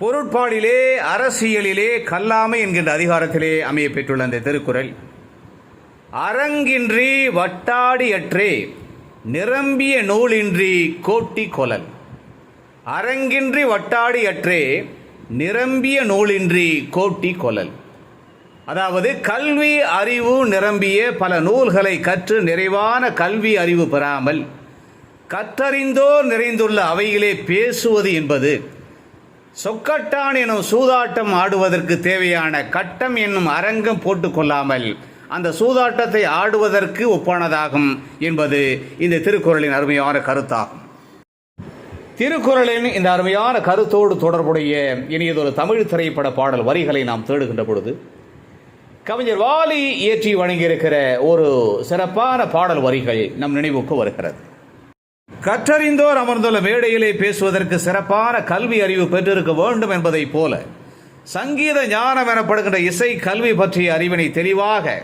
பொருட்பாடிலே அரசியலிலே கல்லாமை என்கின்ற அதிகாரத்திலே அமைய பெற்றுள்ள அந்த திருக்குறள். அரங்கின்றி வட்டாடியற்றே நிரம்பிய நூலின்றி கோட்டி கொலல். அரங்கின்றி வட்டாடியற்றே நிரம்பிய நூலின்றி கோட்டி கொலல். அதாவது கல்வி அறிவு நிரம்பிய பல நூல்களை கற்று நிறைவான கல்வி அறிவு பெறாமல் கற்றறிந்தோர் நிறைந்துள்ள அவையிலே பேசுவது என்பது சொக்கட்டான் எனும் சூதாட்டம் ஆடுவதற்கு தேவையான கட்டம் என்னும் அரங்கம் போட்டுக்கொள்ளாமல் அந்த சூதாட்டத்தை ஆடுவதற்கு ஒப்பானதாகும் என்பது இந்த திருக்குறளின் அருமையான கருத்தாகும். திருக்குறளின் இந்த அருமையான கருத்தோடு தொடர்புடைய இனியதொரு தமிழ் திரைப்பட பாடல் வரிகளை நாம் தேடுகின்ற பொழுது கவிஞர் வாலி இயற்றி வழங்கியிருக்கிற ஒரு சிறப்பான பாடல் வரிகள் நம் நினைவுக்கு வருகிறது. கற்றறிந்தோர் அமர்ந்துள்ள மேடையிலே பேசுவதற்கு சிறப்பான கல்வி அறிவு பெற்றிருக்க வேண்டும் என்பதைப் போல சங்கீத ஞானம் எனப்படுகின்ற இசை கல்வி பற்றிய அறிவினை தெளிவாக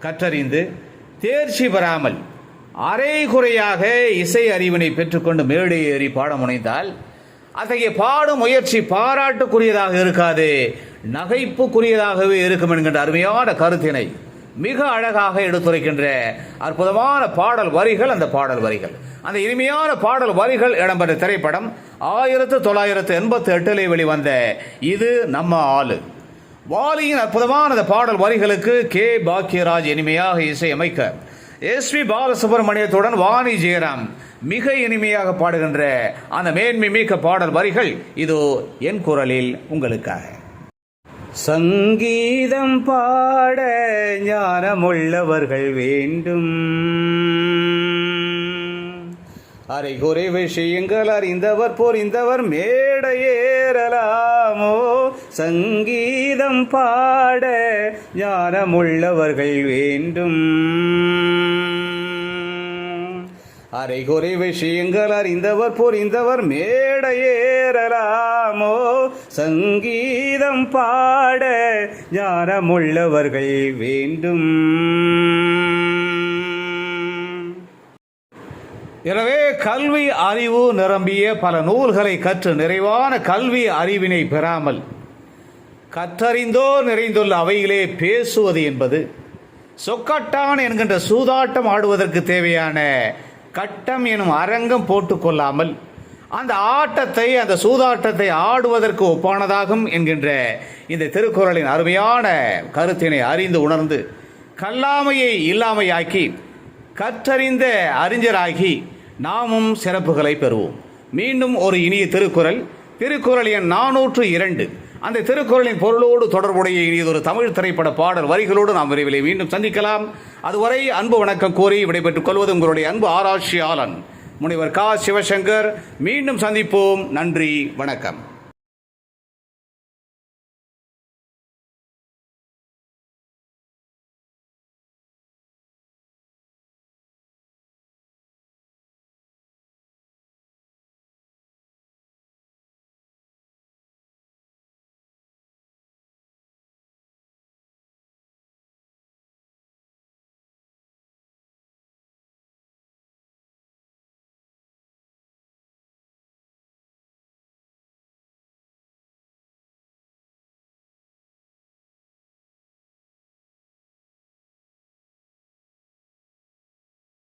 கற்றறிந்து தேர்ச்சி பெறாமல் அரைகுறையாக இசை அறிவினை பெற்றுக்கொண்டு மேடை ஏறி பாட முனைந்தால் அத்தகைய பாடும் முயற்சி பாராட்டுக்குரியதாக இருக்காது நகைப்புக்குரியதாகவே இருக்கும் என்கின்ற அருமையான கருத்தினை மிக அழகாக எடுத்துரைக்கின்ற அற்புதமான பாடல் வரிகள் அந்த பாடல் வரிகள். அந்த இனிமையான பாடல் வரிகள் இடம்பெற்ற திரைப்படம் ஆயிரத்து தொள்ளாயிரத்து எண்பத்தி எட்டிலே வெளிவந்த இது நம்ம ஆளு. வாலியின் அற்புதமான அந்த பாடல் வரிகளுக்கு கே. பாக்கியராஜ் இனிமையாக இசையமைக்க எஸ். பி பாலசுப்ரமணியத்துடன் வாணி ஜெயராம் மிக இனிமையாக பாடுகின்ற அந்த மேன்மை மிக்க பாடல் வரிகள் இதோ என் குரலில் உங்களுக்காக. சங்கீதம் பாட ஞானமுள்ளவர்கள் வேண்டும். அரைகுறை விஷயங்கள் அறிந்தவர் பொறிந்தவர் மேடையேறலாமோ? சங்கீதம் பாட ஞானமுள்ளவர்கள் வேண்டும். அரைகுறை விஷயங்கள் அறிந்தவர் புரிந்தவர் மேடையேறலாமோ? சங்கீதம் பாட ஞானமுள்ளவர்கள் வேண்டும். எனவே கல்வி அறிவு நிரம்பிய பல நூல்களை கற்று நிறைவான கல்வி அறிவினை பெறாமல் கற்றறிந்தோ நிறைந்துள்ள அவையிலே பேசுவது என்பது சொக்கட்டான் என்கின்ற சூதாட்டம் ஆடுவதற்கு தேவையான கட்டம் எனும் அரங்கம் போட்டுக்கொள்ளாமல் அந்த ஆட்டத்தை அந்த சூதாட்டத்தை ஆடுவதற்கு ஒப்பானதாகும் என்கின்ற இந்த திருக்குறளின் அருமையான கருத்தினை அறிந்து உணர்ந்து கல்லாமையை இல்லாமையாக்கி கற்றறிந்த அறிஞராகி நாமும் சிறப்புகளை பெறுவோம். மீண்டும் ஒரு இனிய திருக்குறள். திருக்குறள் எண் நானூற்று இரண்டு. அந்த திருக்குறளின் பொருளோடு தொடர்புடைய இனியதொரு தமிழ் திரைப்பட பாடல் வரிகளோடு நாம் விரைவில் மீண்டும் சந்திக்கலாம். அதுவரை அன்பு வணக்கம் கோரி விடைபெற்றுக் கொள்வது உங்களுடைய அன்பு ஆராய்ச்சியாளன் முனைவர் கா. சிவசங்கர். மீண்டும் சந்திப்போம். நன்றி. வணக்கம்.